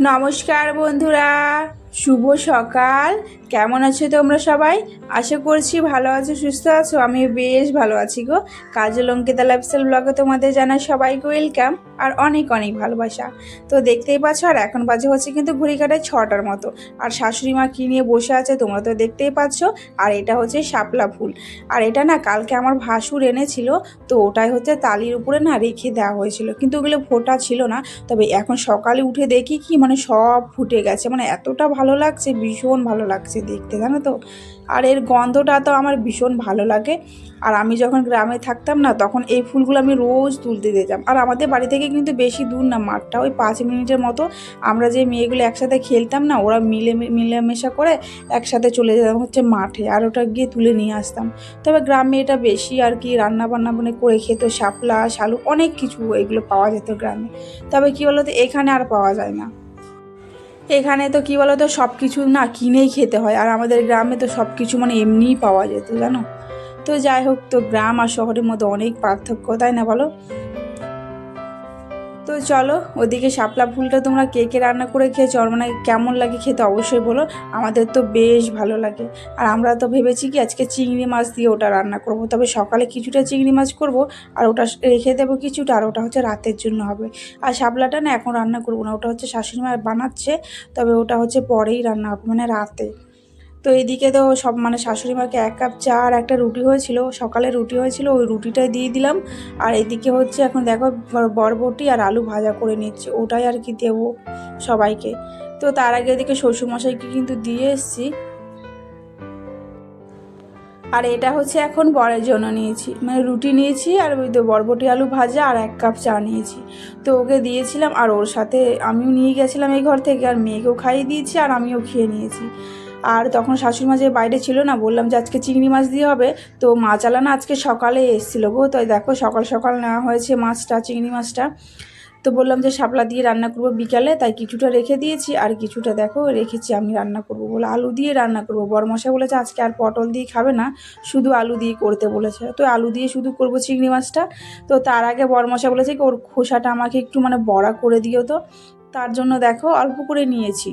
নমস্কার বন্ধুরা। শুভ সকাল। কেমন আছো তোমরা সবাই? আশা করছি ভালো আছো, সুস্থ আছো। আমি বেশ ভালো আছি গো। কাজল অঙ্কিতা লাইফস্টাইল ব্লগে তোমাদের জানাই সবাইকে ওয়েলকাম আর অনেক অনেক ভালোবাসা। তো দেখতেই পাচ্ছ, আর এখন বাজে হচ্ছে কিন্তু ঘড়ি কাটায় ছটার মতো। আর শাশুড়ি মা কী নিয়ে বসে আছে তোমরা তো দেখতেই পাচ্ছ। আর এটা হচ্ছে শাপলা ফুল। আর এটা না কালকে আমার ভাসুর এনেছিল, তো ওটাই হচ্ছে তালির উপরে না রেখে দেওয়া হয়েছিল। কিন্তু ওগুলো ফোটা ছিল না। তবে এখন সকালে উঠে দেখি কি মানে সব ফুটে গেছে। মানে এতটা ভালো লাগছে, ভীষণ ভালো লাগছে দেখতে, জানো তো? আর এর গন্ধটা তো আমার ভীষণ ভালো লাগে। আর আমি যখন গ্রামে থাকতাম না, তখন এই ফুলগুলো আমি রোজ তুলতে দিতাম আর আমাদের বাড়ি থেকে কিন্তু বেশি দূর না, মাঠটা ওই পাঁচ মিনিটের মতো। আমরা যে মেয়েগুলো একসাথে খেলতাম না, ওরা মিলে মিলেমেশা করে একসাথে চলে যেতাম হচ্ছে মাঠে, আর ওটা গিয়ে তুলে নিয়ে আসতাম। তবে গ্রামে এটা বেশি আর কি রান্না বান্না মানে করে খেত, শাপলা, শালু অনেক কিছু এগুলো পাওয়া যেত গ্রামে। তবে কী বলতো, এখানে আর পাওয়া যায় না। এখানে তো কী বলতো সব কিছু না কিনেই খেতে হয়। আর আমাদের গ্রামে তো সব কিছু মানে এমনিই পাওয়া যেত, জানো? তো যাই হোক, তো গ্রাম আর শহরের মধ্যে অনেক পার্থক্য, তাই না বলো? তো চলো, ওদিকে শাপলা ফুলটা তোমরা কে কে রান্না করে খেয়েছো আর মানে কেমন লাগে খেতে অবশ্যই বলো। আমাদের তো বেশ ভালো লাগে। আর আমরা তো ভেবেছি কি আজকে চিংড়ি মাছ দিয়ে ওটা রান্না করব। তবে সকালে কিছুটা চিংড়ি মাছ করব আর ওটা রেখে দেবো কিছুটা আর ওটা হচ্ছে রাতের জন্য হবে। আর শাপলাটা না এখন রান্না করব না, ওটা হচ্ছে শাশুড়ি মা বানাচ্ছে, তবে ওটা হচ্ছে পরেই রান্না হবে মানে রাতে। তো এদিকে তো সব মানে শাশুড়ি মাকে এক কাপ চা আর একটা রুটি হয়েছিল। সকালে রুটি হয়েছিল, ওই রুটিটাই দিয়ে দিলাম। আর এদিকে হচ্ছে এখন দেখো বরবটি আর আলু ভাজা করে নিচ্ছি, ওটাই আর কি দেবো সবাইকে। তো তার আগে এদিকে শ্বশুরমশাইকে কিন্তু দিয়ে এসছি। আর এটা হচ্ছে এখন বরের জন্য নিয়েছি মানে রুটি নিয়েছি আর ওই তো বরবটি আলু ভাজা আর এক কাপ চা নিয়েছি। তো ওকে দিয়েছিলাম আর ওর সাথে আমিও নিয়ে গেছিলাম এই ঘর থেকে, আর মেয়েকেও খাইয়ে দিয়েছি আর আমিও খেয়ে নিয়েছি। আর তখন শাশুড়ি মা যে বাইরে ছিল না, বললাম যে আজকে চিংড়ি মাছ দিয়ে হবে। তো মাছ আলা না আজকে সকালে এসেছিল গো। তাই দেখো সকাল সকাল নেওয়া হয়েছে মাছটা, চিংড়ি মাছটা। তো বললাম যে শাপলা দিয়ে রান্না করব বিকালে, তাই কিছুটা রেখে দিয়েছি। আর কিছুটা দেখো, রেখেছি আমি রান্না করব বলে আলু দিয়ে রান্না করব। বরমশা বলেছে আজকে আর পটল দিয়ে খাবে না, শুধু আলু দিয়ে করতে বলেছে। তো আলু দিয়ে শুধু করব চিংড়ি মাছটা। তো তার আগে বরমশা বলেছে কি, ওর খোসাটা আমাকে একটু মানে বড়া করে দিও তো। তার জন্য দেখো অল্প করে নিয়েছি।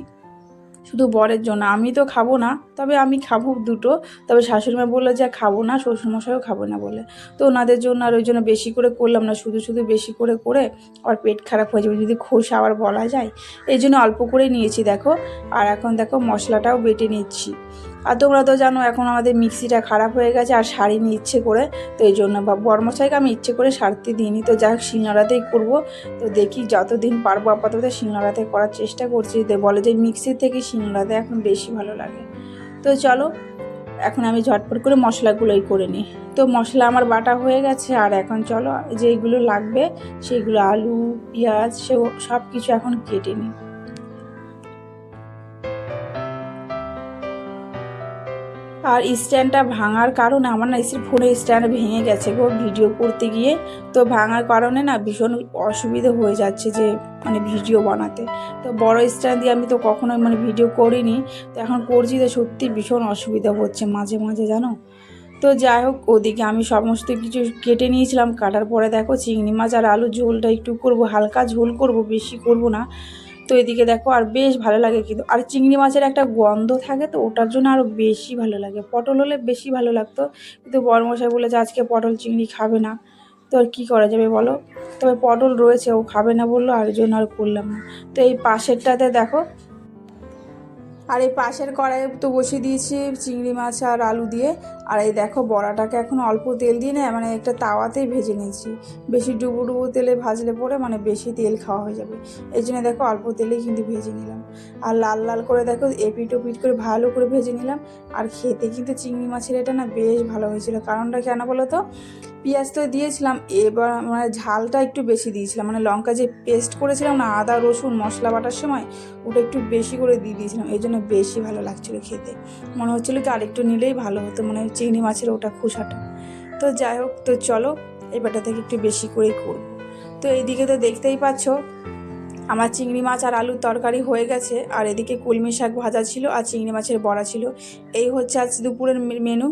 শুধু বরের জন্য। আমি তো খাব না, তবে আমি খাব দুটো। তবে শাশুড়ি মা বলল যে খাব না, শ্বশুরমশাইও খাব না বলে। তো ওনাদের জন্য আর ওই জন্য বেশি করে করলাম না, শুধু শুধু বেশি করে করে আর পেট খারাপ হয়ে যাবে। যদি খোসা আবার বলা যায়, এই জন্য অল্প করে নিয়েছি, দেখো। আর এখন দেখো মশলাটাও বেটে নিচ্ছি। আর তোমরা তো জানো এখন আমাদের মিক্সিটা খারাপ হয়ে গেছে আর সারিনি ইচ্ছে করে, তো এই জন্য বর্মশাইকে আমি ইচ্ছে করে সারতে দিইনি। তো যাই হোক শিলনোড়াতেই করব। তো দেখি যতদিন পারব আপাতত শিলনোড়াতে করার চেষ্টা করছি। বলে যে মিক্সির থেকে শিলনোড়াতে এখন বেশি ভালো লাগে। তো চলো, এখন আমি ঝটপট করে মশলাগুলোই করে নিই। তো মশলা আমার বাটা হয়ে গেছে, আর এখন চলো, যেইগুলো লাগবে, সেইগুলো আলু, পেঁয়াজ সে সব কিছু এখন কেটে নিই। আর স্ট্যান্ডটা ভাঙার কারণে আমার না এসির ফোনে স্ট্যান্ড ভেঙে গেছে গো ভিডিও করতে গিয়ে। তো ভাঙার কারণে না ভীষণ অসুবিধা হয়ে যাচ্ছে যে মানে ভিডিও বানাতে। তো বড় স্ট্যান্ড দিয়ে আমি তো কখনোই মানে ভিডিও করিনি। তো এখন করছি তো সত্যি ভীষণ অসুবিধা হচ্ছে মাঝে মাঝে, জানো? তো যাই হোক, ওদিকে আমি সমস্ত কিছু কেটে নিয়েছিলাম। কাটার পরে দেখো চিংড়ি মাছ আর আলু ঝোলটা একটু করব, হালকা ঝোল করব, বেশি করব না। তো এদিকে দেখো, আর বেশ ভালো লাগে কিন্তু। আর চিংড়ি মাছের একটা গন্ধ থাকে তো, ওটার জন্য আরও বেশি ভালো লাগে। পটল হলে বেশি ভালো লাগতো, কিন্তু বড়মশাই বলেছে আজকে পটল চিংড়ি খাবে না। তো আর কী করা যাবে বলো? তবে পটল রয়েছে, ও খাবে না বলল, আর জন্য আর করলাম না। তো এই পাশেরটাতে দেখো, আর এই পাশের কড়াই তো বসিয়ে দিয়েছি চিংড়ি মাছ আর আলু দিয়ে। আর এই দেখো বড়াটাকে এখন অল্প তেল দিয়ে না মানে একটা তাওয়াতেই ভেজে নিয়েছি। বেশি ডুবো ডুবো তেলে ভাজলে পরে মানে বেশি তেল খাওয়া হয়ে যাবে। এই জন্য দেখো অল্প তেলেই কিন্তু ভেজে নিলাম। আর লাল লাল করে দেখো এপিট ওপিট করে ভালো করে ভেজে নিলাম। আর খেতে কিন্তু চিংড়ি মাছের এটা না বেশ ভালো হয়েছিল। কারণটা কেন বলো তো? পেঁয়াজ তো দিয়েছিলাম, এবার মানে ঝালটা একটু বেশি দিয়েছিলাম। মানে লঙ্কা যে পেস্ট করেছিলাম না, আদা, রসুন, মশলা বাটার সময় ওটা একটু বেশি করে দিয়ে দিয়েছিলাম। এই জন্য বেশি ভালো লাগছিল খেতে। মনে হচ্ছিল কি আরেকটু নিলেই ভালো হতো মানে চিংড়ি মাছের ওটা খোসাটা। তো যাই হোক, তো চলো, এবারটা থেকে একটু বেশি করে করব। তো এইদিকে তো দেখতেই পাচ্ছ, আমার চিংড়ি মাছ আর আলুর তরকারি হয়ে গেছে। আর এদিকে কলমি শাক ভাজা ছিল আর চিংড়ি মাছের বড়া ছিল। এই হচ্ছে আজ দুপুরের মেনু।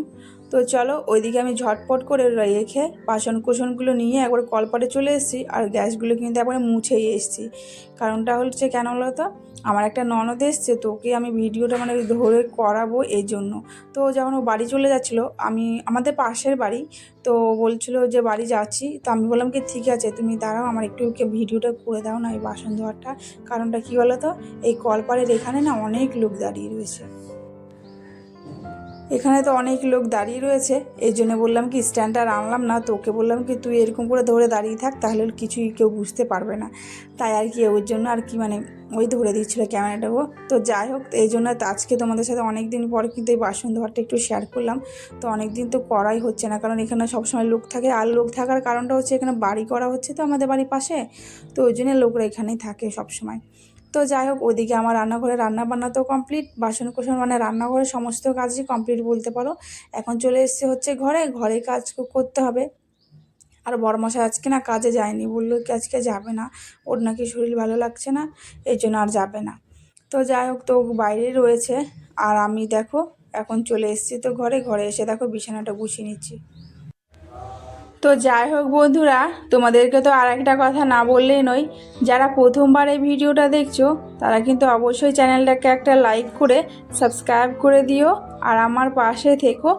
তো চলো ওইদিকে আমি ঝটপট করে রেখে বাসন কুসনগুলো নিয়ে একবার কলপাটে চলে এসেছি আর গ্যাসগুলো কিন্তু একবারে মুছেই এসেছি। কারণটা হচ্ছে কেন বলো তো আমার একটা ননদ এসছে তো ওকে আমি ভিডিওটা মানে ধরে করাবো এই জন্য তো যখন ও বাড়ি চলে যাচ্ছিল, আমি, আমাদের পাশের বাড়ি, তো বলছিল যে বাড়ি যাচ্ছি। তো আমি বললাম কি, ঠিক আছে, তুমি দাঁড়াও, আমার একটু ভিডিওটা করে দাও না এই বাসন ধোয়ারটা কারণটা কী বলো তো এই কলপাড়ের এখানে না অনেক লোক দাঁড়িয়ে রয়েছে। এখানে তো অনেক লোক দাঁড়িয়ে রয়েছে। এই জন্য বললাম কি স্ট্যান্ডটা আনলাম না তোকে বললাম কি, তুই এরকম করে ধরে দাঁড়িয়ে থাক, তাহলে কিছুই কেউ বুঝতে পারবে না। তাই আর কি, ওর জন্য আর কি মানে ওই ধরে দিচ্ছিল ক্যামেরাটাও তো যাই হোক, এই জন্য আজকে তোমাদের সাথে অনেক দিন পর কিন্তু এই বাসন ধোয়ারটা একটু শেয়ার করলাম। তো অনেক দিন তো করাই হচ্ছে না, কারণ এখানে সবসময় লোক থাকে। আর লোক থাকার কারণটা হচ্ছে এখানে বাড়ি করা হচ্ছে তো আমাদের বাড়ির পাশে। তো ওই জন্য লোকরা এখানেই থাকে সবসময়। তো যাই হোক ওদিকে আমার রান্নাঘরে রান্না বান্না তো কমপ্লিট বাসন কোসন মানে রান্নাঘরের সমস্ত কাজই কমপ্লিট বলতে পারো। এখন চলে এসছে হচ্ছে ঘরে। ঘরে কাজ করতে হবে। আর বড়মশাই আজকে না কাজে যায়নি, বলল কি আজকে যাবে না। ওর নাকি শরীর ভালো লাগছে না, এই জন্য আর যাবে না। তো যাই হোক, তো বাইরে রয়েছে। আর আমি দেখো, এখন চলে এসেছি তো ঘরে। ঘরে এসে দেখো বিছানাটা গুছিয়ে নিচ্ছি। তো যাই হোক বন্ধুরা, তোমাদেরকে তো আর একটা কথা না বললেই নয়, যারা প্রথমবার এই ভিডিওটা দেখছ, তারা কিন্তু অবশ্যই চ্যানেলটাকে একটা লাইক করে, সাবস্ক্রাইব করে দিও, আর আমার পাশে থেকো।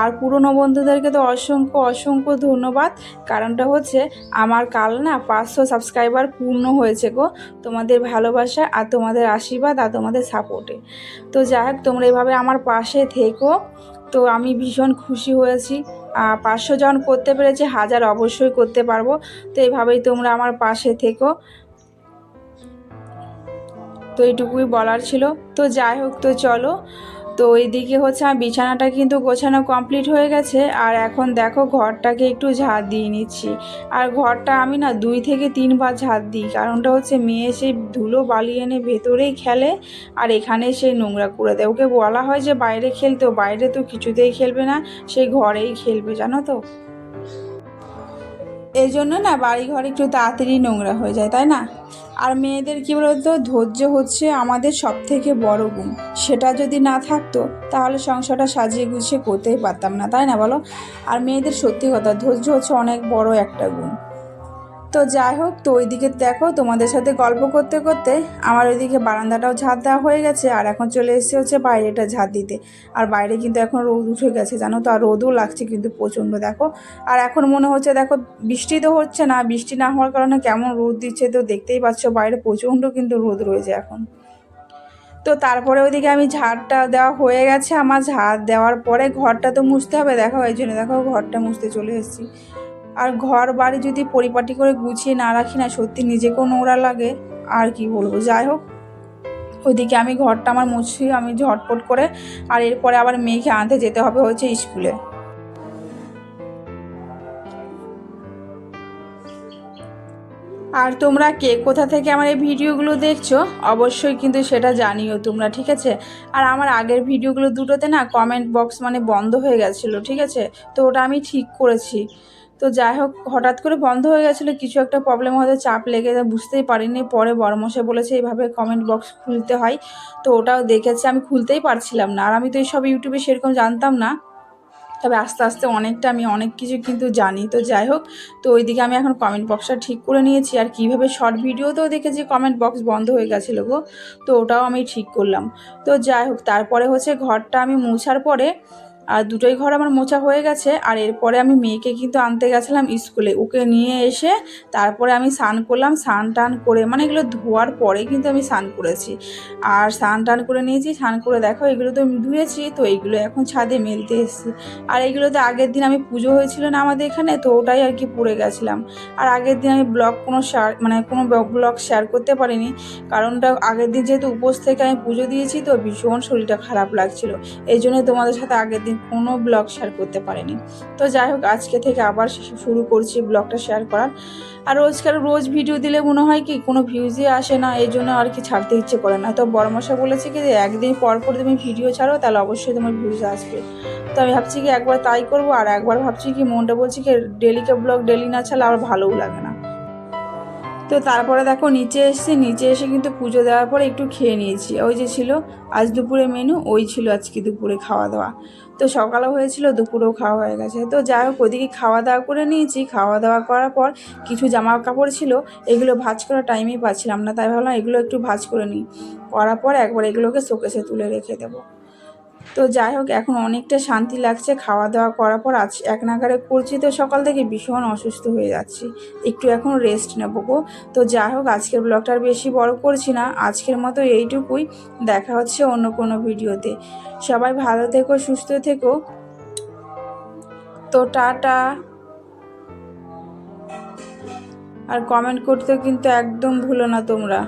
আর পুরনো বন্ধুদেরকে তো অসংখ্য অসংখ্য ধন্যবাদ, কারণটা হচ্ছে আমার কাল না পাঁচশো সাবস্ক্রাইবার পূর্ণ হয়েছে গো, তোমাদের ভালোবাসা আর তোমাদের আশীর্বাদ আর তোমাদের সাপোর্টে তো যাই হোক, তোমরা এভাবে আমার পাশে থেকো, তো আমি ভীষণ খুশি হয়েছি। পাঁচশো জন করতে পেরেছি, হাজার অবশ্যই করতে পারব। তো এইভাবেই তোমরা আমার পাশে থেকো। তো এইটুকুই বলার ছিল। তো যাই হোক, তো চলো। তো এইদিকে হচ্ছে আমার বিছানাটা কিন্তু গোছানো কমপ্লিট হয়ে গেছে, আর এখন দেখো ঘরটাকে একটু ঝাড় দিয়ে নিচ্ছি। আর ঘরটা আমি না দুই থেকে তিনবার ঝাড় দিই, কারণটা হচ্ছে মেয়ে সেই ধুলো বালি এনে ভেতরেই খেলে, আর এখানে সেই নোংরা করে দেয়। ওকে বলা হয় যে বাইরে খেলতেও বাইরে তো কিছুতেই খেলবে না সেই ঘরেই খেলবে, জানো তো? এই জন্য না বাড়িঘর একটু তাড়াতাড়ি নোংরা হয়ে যায়, তাই না? আর মেয়েদের কী বলতো, ধৈর্য হচ্ছে আমাদের সব থেকে বড় গুণ। সেটা যদি না থাকতো, তাহলে সংসারটা সাজিয়ে গুছিয়ে করতেই পারতাম না, তাই না বলো? আর মেয়েদের সত্যি কথা, ধৈর্য হচ্ছে অনেক বড় একটা গুণ। তো যাই হোক, তো ওইদিকে দেখো, তোমাদের সাথে গল্প করতে করতে আমার ওইদিকে বারান্দাটাও ঝাঁট দেওয়া হয়ে গেছে, আর এখন চলে এসেছে হচ্ছে বাইরেটা ঝাঁট দিতে। আর বাইরে কিন্তু এখন রোদ উঠে গেছে, জানো তো, আর রোদও লাগছে কিন্তু প্রচণ্ড, দেখো। আর এখন মনে হচ্ছে, দেখো, বৃষ্টি তো হচ্ছে না, বৃষ্টি না হওয়ার কারণে কেমন রোদ দিচ্ছে তো দেখতেই পাচ্ছ, বাইরে প্রচণ্ড কিন্তু রোদ রয়েছে এখন। তো তারপরে ওইদিকে আমি ঝাড়টা দেওয়া হয়ে গেছে, আমার ঝাড় দেওয়ার পরে ঘরটা তো মুছতে হবে, দেখো, এই জন্য, দেখো, ঘরটা মুছতে চলে এসেছি। আর ঘর বাড়ি যদি পরিপাটি করে গুছিয়ে না রাখি না, সত্যি নিজেকেও নোংরা লাগে, আর কি বলব? যাই হোক, ওইদিকে আমি ঘরটা আমার মুছি, আমি ঝটপট করে, আর এরপরে আবার মেয়েকে আনতে যেতে হবে হচ্ছে স্কুলে। আর তোমরা কে কোথা থেকে আমার এই ভিডিওগুলো দেখছ, অবশ্যই কিন্তু সেটা জানিও তোমরা, ঠিক আছে? আর আমার আগের ভিডিওগুলো দুটোতে না কমেন্ট বক্স মানে বন্ধ হয়ে গেছিল, ঠিক আছে? তো ওটা আমি ঠিক করেছি। তো যাই হোক, হঠাৎ করে বন্ধ হয়ে গেছিল, কিছু একটা প্রবলেম হয়তো চাপ লেগে বুঝতেই পারিনি। পরে বড়মশাই বলেছে, এইভাবে কমেন্ট বক্স খুলতে হয়। তো ওটাও দেখেছে, আমি খুলতেই পারছিলাম না। আর আমি তো এইসব ইউটিউবে সেরকম জানতাম না। তবে আস্তে আস্তে অনেকটা আমি অনেক কিছু কিন্তু জানি। তো যাই হোক, তো ওইদিকে আমি এখন কমেন্ট বক্সটা ঠিক করে নিয়েছি। আর কীভাবে শর্ট ভিডিওতেও দেখেছি কমেন্ট বক্স বন্ধ হয়ে গেছিল গো। তো ওটাও আমি ঠিক করলাম। তো যাই হোক, তারপরে হচ্ছে ঘরটা আমি মুছার পরে আর দুটোই ঘর আমার মোছা হয়ে গেছে, আর এরপরে আমি মেয়েকে কিন্তু আনতে গেছিলাম স্কুলে। ওকে নিয়ে এসে তারপরে আমি স্নান করলাম, স্নান টান করে মানে এগুলো ধোয়ার পরে কিন্তু আমি স্নান করেছি। আর স্নান টান করে নিয়েছি, স্নান করে দেখো এগুলো তো আমি ধুয়েছি, তো এইগুলো এখন ছাদে মেলতে এসেছি। আর এইগুলো তো আগের দিন আমি পুজো হয়েছিল না আমাদের এখানে, তো ওটাই আর কি পড়ে গেছিলাম। আর আগের দিন আমি ব্লগ কোনো শেয়ার মানে কোনো ব্লগ শেয়ার করতে পারিনি, কারণটা আগের দিন যেহেতু উপোস থেকে আমি পুজো দিয়েছি, তো ভীষণ শরীরটা খারাপ লাগছিল। এই জন্য তোমাদের সাথে আগের দিন কোনো ব্লগ শেয়ার করতে পারিনি। তো যাই হোক, আজকে থেকে আবার শুরু করছি ব্লগটা শেয়ার করার। আর রোজকার রোজ ভিডিও দিলে মনে হয় কি, কোনো ভিউজই আসে না, এই জন্য আর কি ছাড়তে ইচ্ছে করে না। তো বড়মশা বলেছে কি যে, একদিন পর পর তুমি ভিডিও ছাড়ো, তাহলে অবশ্যই তোমার ভিউজ আসবে। তো আমি ভাবছি কি, একবার তাই করব, আর একবার ভাবছি কি, মনটা বলছি কি ডেলিকে ব্লগ ডেলি না ছাড়লে আমার ভালোও লাগে না। তো তারপরে দেখো নিচে এসেছি, নিচে এসে কিন্তু পুজো দেওয়ার পরে একটু খেয়ে নিয়েছি। ওই যে ছিল আজ দুপুরে মেনু, ওই ছিল আজকে দুপুরে খাওয়া দাওয়া। তো সকালেও হয়েছিল, দুপুরেও খাওয়া হয়ে গেছে। তো যাই হোক, ওদিকে খাওয়া দাওয়া করে নিয়েছি। খাওয়া দাওয়া করার পর কিছু জামা কাপড় ছিল, এগুলো ভাজ করার টাইমই পাচ্ছিলাম না, তাই ভাবলাম এগুলো একটু ভাজ করে নিই। করার পর একবার এগুলোকে শোকেসে তুলে রেখে দেবো। তো যাই হোক, এখন অনেকটা শান্তি লাগছে। খাওয়া দাওয়া করার পর আজ এক নাগারে করছি তো সকাল থেকে ভীষণ অসুস্থ হয়ে যাচ্ছি। একটু এখন রেস্ট নেব গো। তো যাই হোক, আজকের ব্লগটা বেশি বড় করছি না। আজকের মতো এইটুকুই। দেখা হচ্ছে অন্য কোনো ভিডিওতে। সবাই ভালো থেকো, সুস্থ থেকো। তো টাটা। আর কমেন্ট করতে কিন্তু একদম ভুলো না তোমরা।